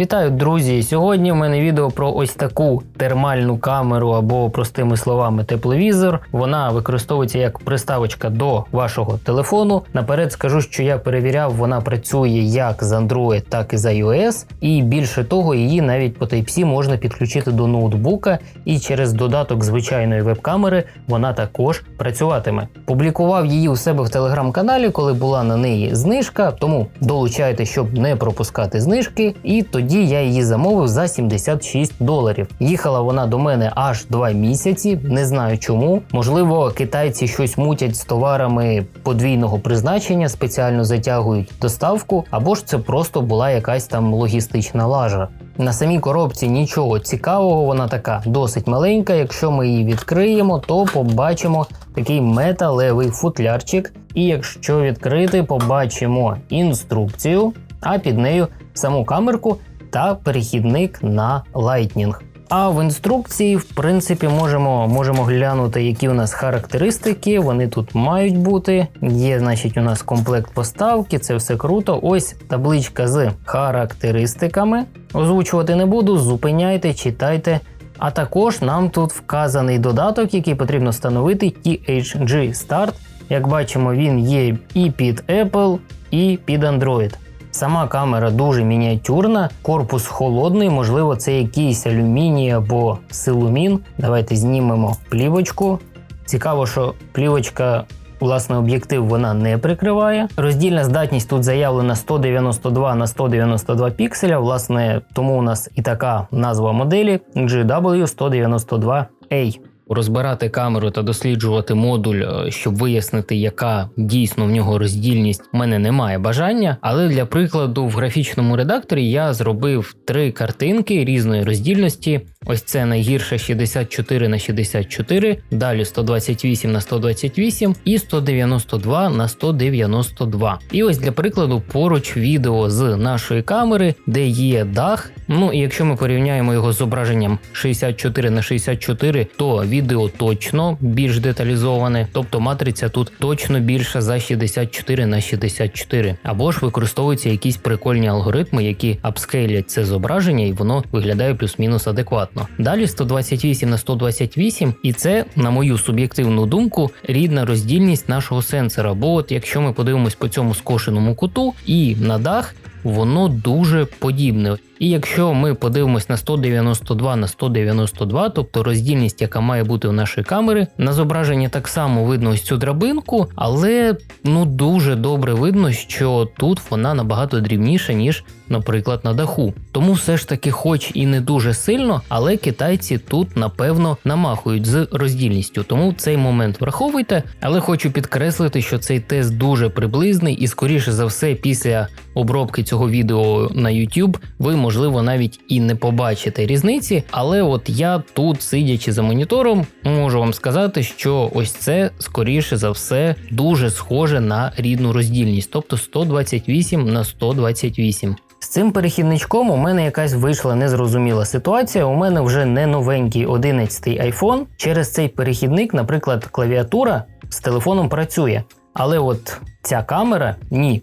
Вітаю, друзі! Сьогодні в мене відео про ось таку термальну камеру або, простими словами, тепловізор. Вона використовується як приставочка до вашого телефону. Наперед скажу, що я перевіряв, вона працює як з Android, так і з iOS. І більше того, її навіть по Type-C можна підключити до ноутбука, і через додаток звичайної веб-камери вона також працюватиме. Публікував її у себе в телеграм-каналі, коли була на неї знижка. Тому долучайте, щоб не пропускати знижки. І тоді я її замовив за 76 доларів. Їхала вона до мене аж 2 місяці, не знаю чому. Можливо, китайці щось мутять з товарами подвійного призначення, спеціально затягують доставку, або ж це просто була якась там логістична лажа. На самій коробці нічого цікавого, вона така досить маленька. Якщо ми її відкриємо, то побачимо такий металевий футлярчик. І якщо відкрити, побачимо інструкцію, а під нею саму камерку та перехідник на Lightning. А в інструкції, в принципі, можемо можемо глянути, які у нас характеристики. Вони тут мають бути. Є, значить, у нас комплект поставки, це все круто. Ось табличка з характеристиками. Озвучувати не буду, зупиняйте, читайте. А також нам тут вказаний додаток, який потрібно встановити THG Start. Як бачимо, він є і під Apple, і під Android. Сама камера дуже мініатюрна, корпус холодний, можливо, це якийсь алюміній або силумін. Давайте знімемо плівочку. Цікаво, що плівочка. Власне, об'єктив вона не прикриває. Роздільна здатність тут заявлена 192 на 192 пікселя. Власне, тому у нас і така назва моделі GW192A. Розбирати камеру та досліджувати модуль, е, щоб вияснити, яка дійсно в нього роздільність, у мене немає бажання. Але для прикладу, в графічному редакторі я зробив три картинки різної роздільності. Ось це найгірше 64 на 64, далі 128 на 128 і 192 на 192. І ось для прикладу поруч відео з нашої камери, де є дах. Ну і якщо ми порівняємо його з зображенням 64 на 64, то відео точно більш деталізоване, тобто матриця тут точно більша за 64 на 64. Або ж використовуються якісь прикольні алгоритми, які апскейлять це зображення, і воно виглядає плюс-мінус адекватно. Далі 128 на 128, і це, на мою суб'єктивну думку, рідна роздільність нашого сенсора. Бо от якщо ми подивимось по цьому скошеному куту і на дах, воно дуже подібне. І якщо ми подивимось на 192 на 192, тобто роздільність, яка має бути у нашої камери, на зображенні так само видно ось цю драбинку, але ну дуже добре видно, що тут вона набагато дрібніша, ніж, наприклад, на даху. Тому все ж таки, хоч і не дуже сильно, але китайці тут напевно намахують з роздільністю. Тому цей момент враховуйте. Але хочу підкреслити, що цей тест дуже приблизний, і скоріше за все, після обробки цього відео на YouTube ви можете можливо, навіть і не побачите різниці, але от я тут, сидячи за монітором, можу вам сказати, що ось це скоріше за все дуже схоже на рідну роздільність, тобто 128 на 128. З цим перехідничком у мене якась вийшла незрозуміла ситуація. У мене вже не новенький 11-й iPhone. Через цей перехідник, наприклад, клавіатура з телефоном працює. Але от ця камера ні.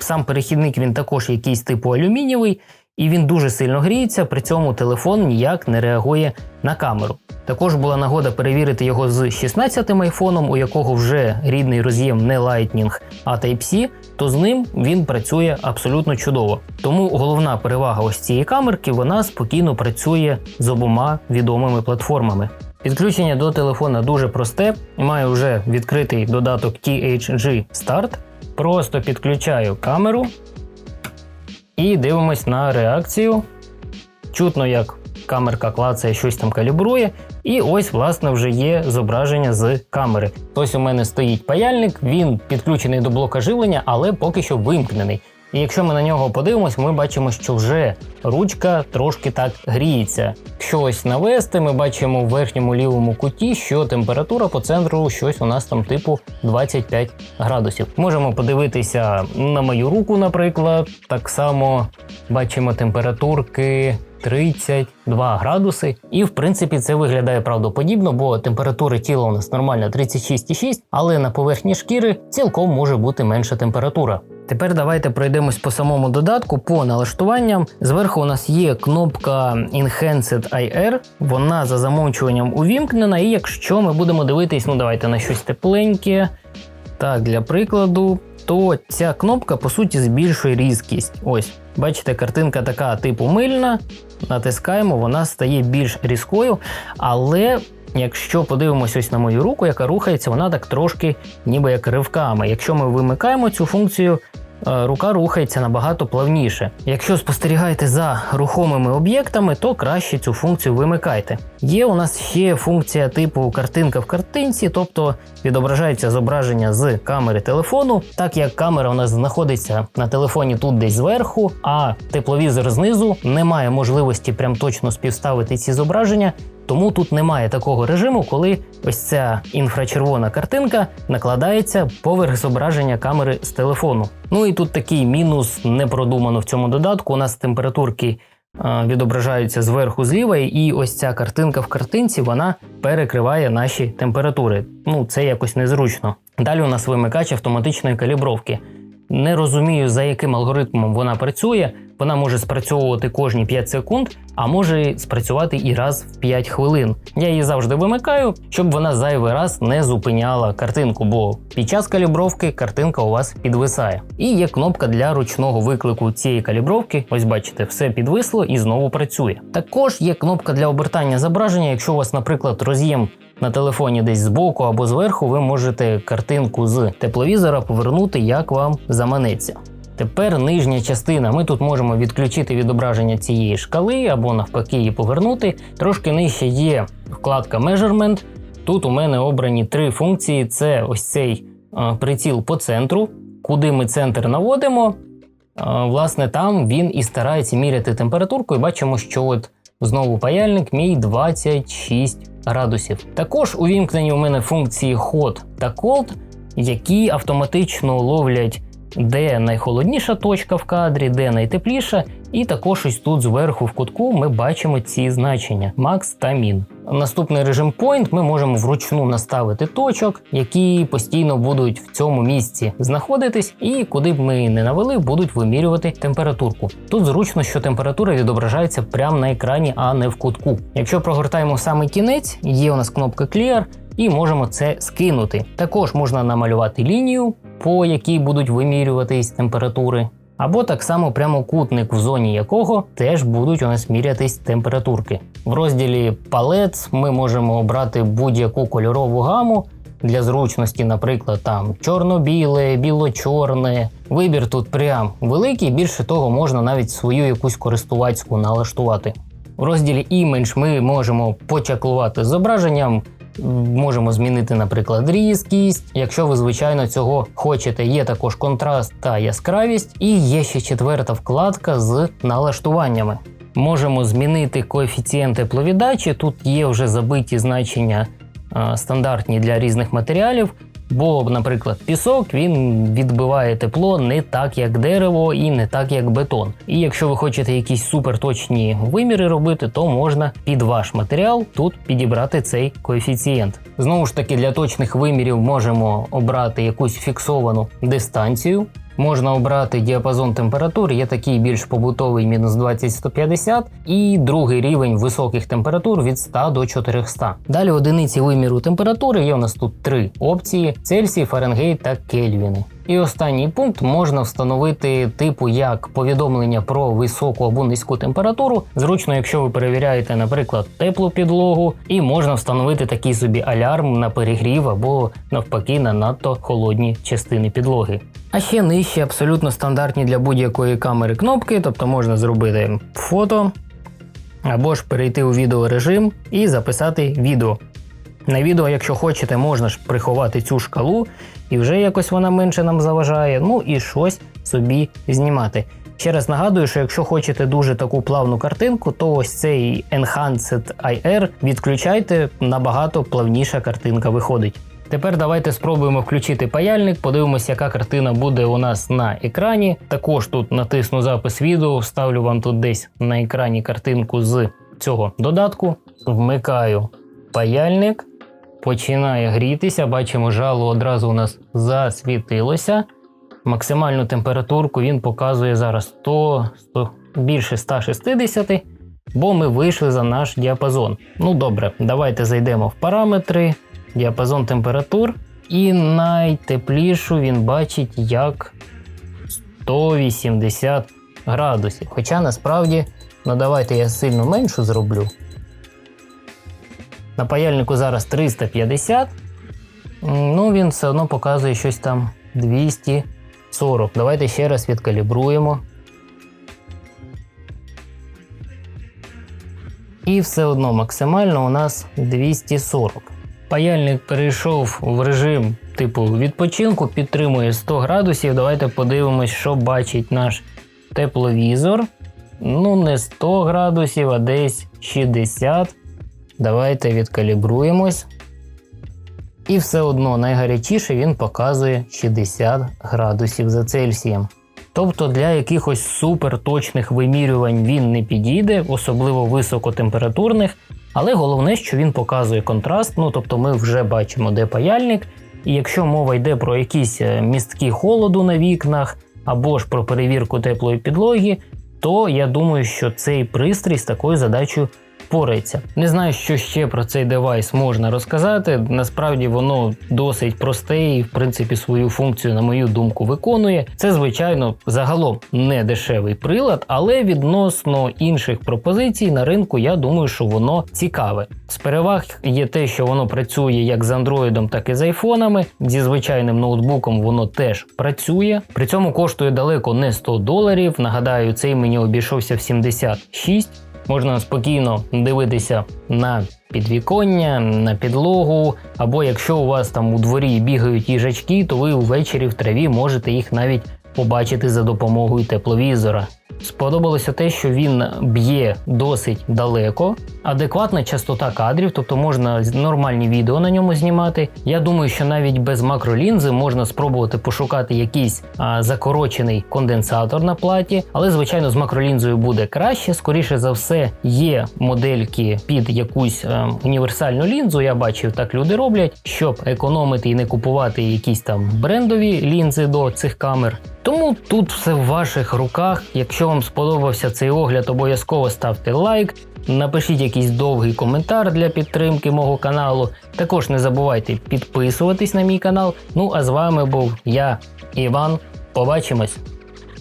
Сам перехідник він також якийсь типу алюмінієвий, і він дуже сильно гріється, при цьому телефон ніяк не реагує на камеру. Також була нагода перевірити його з 16-м айфоном, у якого вже рідний роз'єм не Lightning, а Type-C, то з ним він працює абсолютно чудово. Тому головна перевага ось цієї камерки вона спокійно працює з обома відомими платформами. Підключення до телефона дуже просте, маю вже відкритий додаток THG Start. Просто підключаю камеру, і дивимось на реакцію. Чутно, як камерка клацає, щось там калібрує. І ось, власне, вже є зображення з камери. Ось у мене стоїть паяльник, він підключений до блока живлення, але поки що вимкнений. І якщо ми на нього подивимось, ми бачимо, що вже ручка трошки так гріється. Щось навести, ми бачимо в верхньому лівому куті, що температура по центру щось у нас там типу 25 градусів. Можемо подивитися на мою руку, наприклад. Так само бачимо температурки. 32 градуси, і в принципі це виглядає правдоподібно, бо температура тіла у нас нормальна 36,6, але на поверхні шкіри цілком може бути менша температура. Тепер давайте пройдемось по самому додатку по налаштуванням. Зверху у нас є кнопка Enhanced IR, вона за замовчуванням увімкнена, і якщо ми будемо дивитись, ну давайте на щось тепленьке. Так, для прикладу, то ця кнопка по суті збільшує різкість. Ось, бачите, картинка така типу мильна. Натискаємо, вона стає більш різкою, але. Якщо подивимось ось на мою руку, яка рухається, вона так трошки ніби як ривками. Якщо ми вимикаємо цю функцію, е, рука рухається набагато плавніше. Якщо спостерігаєте за рухомими об'єктами, то краще цю функцію вимикайте. Є у нас ще функція типу картинка в картинці, тобто відображається зображення з камери телефону, так як камера у нас знаходиться на телефоні тут десь зверху, а тепловізор знизу немає можливості прям точно співставити ці зображення. Тому тут немає такого режиму, коли ось ця інфрачервона картинка накладається поверх зображення камери з телефону. Ну і тут такий мінус не продумано в цьому додатку. У нас температурки е, відображаються зверху зліва, і ось ця картинка в картинці вона перекриває наші температури. Ну це якось незручно. Далі у нас вимикач автоматичної калібровки. Не розумію, за яким алгоритмом вона працює. Вона може спрацьовувати кожні 5 секунд, а може спрацювати і раз в 5 хвилин. Я її завжди вимикаю, щоб вона зайвий раз не зупиняла картинку, бо під час калібровки картинка у вас підвисає. І є кнопка для ручного виклику цієї калібровки. Ось бачите, все підвисло і знову працює. Також є кнопка для обертання зображення. Якщо у вас, наприклад, роз'єм на телефоні десь збоку або зверху, ви можете картинку з тепловізора повернути, як вам заманеться. Тепер нижня частина. Ми тут можемо відключити відображення цієї шкали або навпаки її повернути. Трошки нижче є вкладка Measurement. Тут у мене обрані три функції: це ось цей е, приціл по центру, куди ми центр наводимо. Е, власне, там він і старається міряти температурку, і бачимо, що от знову паяльник мій 26 градусів. Також увімкнені у мене функції Hot та Cold, які автоматично ловлять де найхолодніша точка в кадрі, де найтепліша, і також ось тут зверху в кутку ми бачимо ці значення Max та Min. Наступний режим Point ми можемо вручну наставити точок, які постійно будуть в цьому місці знаходитись, і куди б ми не навели, будуть вимірювати температурку. Тут зручно, що температура відображається прямо на екрані, а не в кутку. Якщо прогортаємо саме кінець, є у нас кнопка Clear, і можемо це скинути. Також можна намалювати лінію, по якій будуть вимірюватись температури. Або так само прямокутник, в зоні якого теж будуть у нас мірятись температурки. В розділі палет ми можемо обрати будь-яку кольорову гаму для зручності, наприклад, там чорно-біле, біло-чорне. Вибір тут прям великий, більше того, можна навіть свою якусь користувацьку налаштувати. В розділі Image ми можемо почаклувати зображенням, Можемо змінити, наприклад, різкість. Якщо ви, звичайно, цього хочете, є також контраст та яскравість, і є ще четверта вкладка з налаштуваннями. Можемо змінити коефіцієнт тепловіддачі. Тут є вже забиті значення стандартні для різних матеріалів. Бо, наприклад, пісок він відбиває тепло не так, як дерево, і не так, як бетон. І якщо ви хочете якісь суперточні виміри робити, то можна під ваш матеріал тут підібрати цей коефіцієнт. Знову ж таки, для точних вимірів можемо обрати якусь фіксовану дистанцію. Можна обрати діапазон температур, є такий більш побутовий мінус 20-150 і другий рівень високих температур від 100 до 400. Далі одиниці виміру температури є у нас тут три опції: Цельсій, Фаренгейт та Кельвіни. І останній пункт можна встановити типу як повідомлення про високу або низьку температуру. Зручно, якщо ви перевіряєте, наприклад, теплу підлогу, і можна встановити такий собі алярм на перегрів або навпаки на надто холодні частини підлоги. А ще нижче абсолютно стандартні для будь-якої камери кнопки, тобто можна зробити фото або ж перейти у відеорежим і записати відео. На відео, якщо хочете, можна ж приховати цю шкалу, і вже якось вона менше нам заважає, ну і щось собі знімати. Ще раз нагадую, що якщо хочете дуже таку плавну картинку, то ось цей Enhanced IR відключайте, набагато плавніша картинка виходить. Тепер давайте спробуємо включити паяльник, подивимося, яка картина буде у нас на екрані. Також тут натисну запис відео, вставлю вам тут десь на екрані картинку з цього додатку. Вмикаю паяльник починає грітися. Бачимо, жало одразу у нас засвітилося. максимальну температурку він показує зараз 100, 100 більше 160, бо ми вийшли за наш діапазон. Ну добре, давайте зайдемо в параметри, діапазон температур. І найтеплішу він бачить як 180 градусів. Хоча насправді, ну давайте я сильно меншу зроблю. На паяльнику зараз 350. Ну, він все одно показує щось там 240. Давайте ще раз відкалібруємо. І все одно максимально у нас 240. Паяльник перейшов в режим типу відпочинку, підтримує 100 градусів. Давайте подивимось, що бачить наш тепловізор. Ну, не 100 градусів, а десь 60. Давайте відкалібруємось. І все одно найгарячіше він показує 60 градусів за Цельсієм. Тобто для якихось суперточних вимірювань він не підійде, особливо високотемпературних, але головне, що він показує контраст. Ну тобто ми вже бачимо, де паяльник. І якщо мова йде про якісь е, містки холоду на вікнах або ж про перевірку теплої підлоги, то я думаю, що цей пристрій з такою задачею впорається. Не знаю, що ще про цей девайс можна розказати. Насправді воно досить просте і, в принципі, свою функцію, на мою думку, виконує. Це, звичайно, загалом не дешевий прилад, але відносно інших пропозицій на ринку, я думаю, що воно цікаве. З переваг є те, що воно працює як з Android, так і з айфонами. Зі звичайним ноутбуком воно теж працює. При цьому коштує далеко не 100 доларів. Нагадаю, цей мені обійшовся в 76. Можна спокійно дивитися на підвіконня, на підлогу, або якщо у вас там у дворі бігають їжачки, то ви ввечері в траві можете їх навіть побачити за допомогою тепловізора. Сподобалося те, що він б'є досить далеко, адекватна частота кадрів, тобто можна нормальні відео на ньому знімати. Я думаю, що навіть без макролінзи можна спробувати пошукати якийсь а, закорочений конденсатор на платі, але звичайно з макролінзою буде краще. Скоріше за все, є модельки під якусь е, універсальну лінзу. Я бачив, так люди роблять, щоб економити і не купувати якісь там брендові лінзи до цих камер. Тому тут все в ваших руках. Якщо вам сподобався цей огляд, обов'язково ставте лайк. Напишіть якийсь довгий коментар для підтримки мого каналу. Також не забувайте підписуватись на мій канал. Ну а з вами був я, Іван. Побачимось!